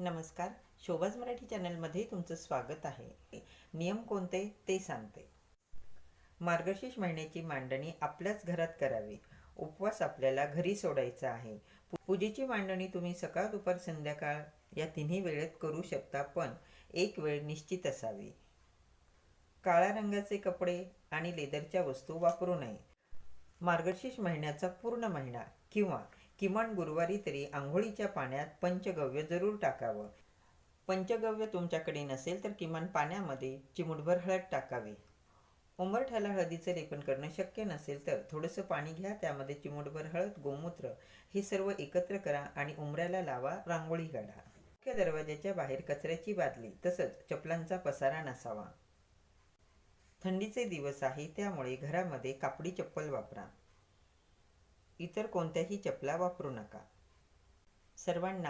नमस्कार. शोभाज मराठी चॅनलमध्ये तुमचं स्वागत आहे. नियम कोणते? ते सांगते. मार्गशीर्ष महिन्याची मांडणी आपल्याच घरात करावी. उपवास आपल्याला घरी सोडायचा आहे. पूजेची मांडणी तुम्ही सकाळ दुपार संध्याकाळ या तिन्ही वेळेत करू शकता पण एक वेळ निश्चित असावी. काळ्या रंगाचे कपडे आणि लेदरच्या वस्तू वापरू नये. मार्गशीर्ष महिन्याचा पूर्ण महिना किंवा किमान गुरुवारी तरी आंघोळीच्या पाण्यात पंचगव्य जरूर टाकावं. पंचगव्य तुमच्याकडे नसेल तर किमान पाण्यामध्ये चिमुटभर हळद टाकावी. उंबरठ्याला हळदीचं लेपन करणं शक्य नसेल तर थोडंसं पाणी घ्या त्यामध्ये चिमुटभर हळद गोमूत्र हे सर्व एकत्र करा आणि उंबऱ्याला लावा रांगोळी काढा. मुख्य दरवाजाच्या बाहेर कचऱ्याची बादली तसंच चपलांचा पसारा नसावा. थंडीचे दिवस आहे त्यामुळे घरामध्ये कापडी चप्पल वापरा. इतर कोणत्याही चपला वापरू नका. सर्वांना